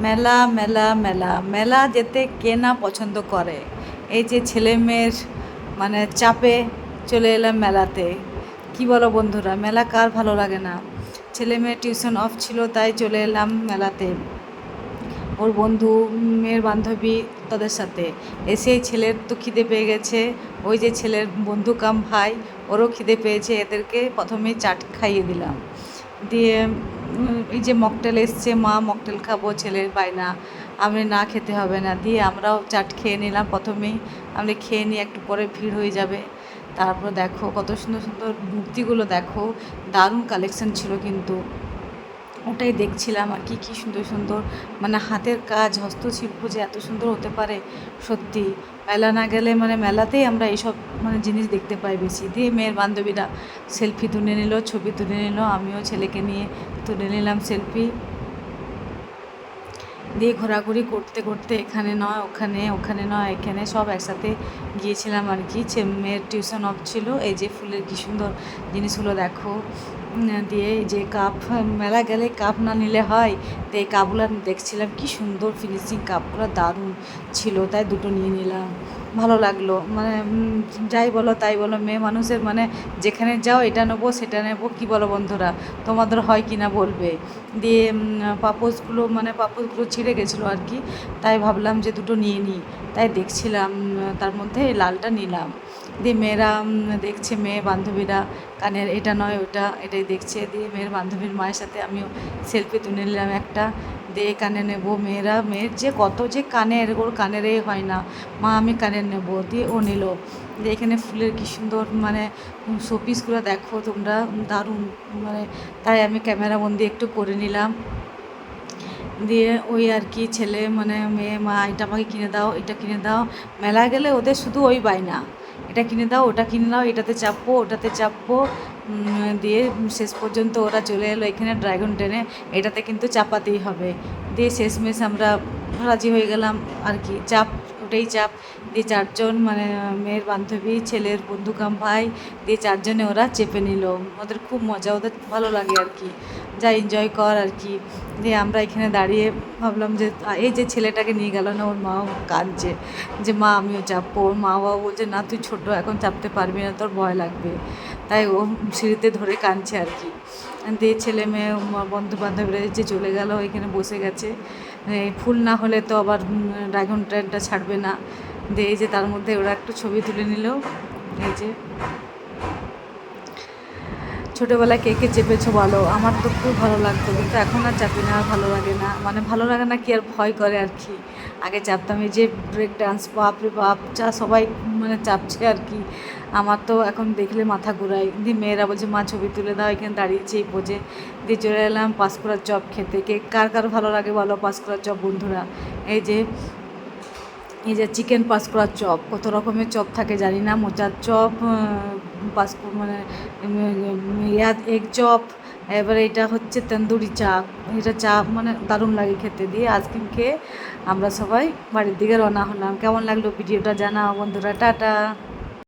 মেলা মেলা মেলা। মেলা যেতে কে না পছন্দ করে? এই যে ছেলে মেয়ের মানে চাপে চলে এলাম মেলাতে। কি বলো বন্ধুরা, মেলা কার ভালো লাগে না? ছেলে মেয়ের টিউশন অফ ছিল, তাই চলে এলাম মেলাতে। ওর বন্ধু, মেয়ের বান্ধবী তাদের সাথে। এসেই ছেলের তো খিদে পেয়ে গেছে। ওই যে ছেলের বন্ধু কাম ভাই, ওরও খিদে পেয়েছে। এদেরকে প্রথমে চাট খাইয়ে দিলাম। দিয়ে এই যে মকটেল এসছে, মা মকটেল খাব, ছেলের বায়না। আমি না খেতে হবে না, দিয়ে আমরাও চাট খেয়ে নিলাম প্রথমেই। আমরা খেয়ে নিয়ে একটু পরে ভিড় হয়ে যাবে। তারপর দেখো কত সুন্দর সুন্দর মূর্তিগুলো দেখো। দারুণ কালেকশন ছিল কিন্তু। ওটাই দেখছিলাম আর কি, কী সুন্দর সুন্দর মানে হাতের কাজ, হস্তশিল্প যে এত সুন্দর হতে পারে, সত্যি। মেলা না গেলে মানে মেলাতেই আমরা এইসব মানে জিনিস দেখতে পাই বেশি। দিয়ে মেয়ের বান্ধবীরা, সেলফি তুলে নিল, ছবি তুলে নিল, আমিও ছেলেকে নিয়ে তুলে নিলাম সেলফি। দিয়ে ঘোরাঘুরি করতে করতে এখানে নয়, ওখানে ওখানে নয়, এখানে সব একসাথে গিয়েছিলাম আর কি। মেয়ের টিউশন অফ ছিল। এই যে ফুলের কী সুন্দর জিনিসগুলো দেখো। দিয়ে যে কাপ, মেলা গেলে কাপ না নিলে হয়। তো এই কাপগুলো দেখছিলাম কি সুন্দর ফিনিশিং কাপগুলো দারুণ ছিল। তাই দুটো নিয়ে নিলাম। ভালো লাগল। মানে যাই বলো তাই বলো মেয়ে মানুষের মানে যেখানে যাও এটা নেব সেটা নেব কি বলো বন্ধুরা? তোমাদের হয় কি না বলবে? দিয়ে উম, পাপোশগুলো মানে পাপোশগুলো ছিঁড়ে গেছিল আর কি তাই ভাবলাম যে দুটো নিয়ে নিই। তাই দেখছিলাম তার মধ্যে লালটা নিলাম। দিয়ে মেয়েরা দেখছে মেয়ে বান্ধবীরা কানের এটা নয় ওটা এটাই দেখছে। দিয়ে মেয়ের বান্ধবীর মায়ের সাথে আমিও সেলফি তুলে নিলাম একটা। দিয়ে কানে নেব মেয়েরা মেয়ের যে কত যে কানের ওর কানের এ হয় না। মা আমি কানের নেব দিয়ে ও নিল। দিয়ে এখানে ফুলের কী সুন্দর মানে শোপিসগুলো দেখো, তোমরা দারুণ। মানে তাই আমি ক্যামেরা বন্দি একটু করে নিলাম। দিয়ে ওই আর কি ছেলে মানে মেয়ে, মা, এটা আমাকে কিনে দাও, এটা কিনে দাও। মেলা গেলে ওদের শুধু ওই বায়না। এটা কিনে দাও, ওটা কিনে দাও, এটাতে চাপবো, ওটাতে চাপবো। দিয়ে শেষ পর্যন্ত ওরা চলে এলো এখানে ড্রাগন ট্রেনে এটাতে কিন্তু চাপাতেই হবে। দিয়ে শেষমেশ আমরা রাজি হয়ে গেলাম আর কি। চাপ, ওটাই চাপ। দিয়ে চারজন মানে মেয়ের বান্ধবী, ছেলের বন্ধু কাম ভাই দিয়ে চারজনে ওরা চেপে নিল। ওদের খুব মজা, ওদের ভালো লাগে আর কি। যা এনজয় কর আর কি। দিয়ে আমরা এখানে দাঁড়িয়ে ভাবলাম যে এই যে ছেলেটাকে নিয়ে গেল না, ওর মাও কাঁদছে। যে মা, আমিও চাপবো। ওর মা বাবা বলছে, না, তুই ছোটো, এখন চাপতে পারবি না, তোর ভয় লাগবে। তাই ও সিঁড়িতে ধরে কাঁদছে আর কি। দিয়ে ছেলে মেয়ে বন্ধু বান্ধবীরা যে চলে গেল এখানে বসে গেছে। ফুল না হলে তো আবার ড্রাগন ট্রেনটা ছাড়বে না। দিয়ে এই যে তার মধ্যে ওরা একটু ছবি তুলে নিল। এই যে। ছোটোবেলায় কে কে চেপেছো বলো? আমার তো খুব ভালো লাগতো, কিন্তু এখন আর চাপি না, আর ভালো লাগে না। মানে ভালো লাগে না কি আর ভয় করে আর কি। আগে চাপতাম, এই যে ব্রেক ডান্স বাপরে বাপ, যা সবাই মানে চাপছে আর কি। আমার তো এখন দেখলে মাথা ঘুরায়। দিয়ে মেয়েরা বলছে, মা, ছবি তুলে দাও, এখানে দাঁড়িয়েছে, এই পোজে দিয়ে চলে এলাম পাঁশকুড়ার চপ খেতে। কে, কার কার ভালো লাগে বলো পাঁশকুড়ার চপ বন্ধুরা? এই যে এই যে চিকেন পাঁশকুড়ার চপ, কত রকমের চপ থাকে জানি না, মোচার চপ পাঁশকুড় মানে এগ চপ, এবার এটা হচ্ছে তন্দুরি চা। এটা চা মানে দারুণ লাগে খেতে দিয়ে আইসক্রিম খেয়ে আমরা সবাই বাড়ির দিকে রওনা হলাম। কেমন লাগল ভিডিওটা জানাও বন্ধুরা, টাটা।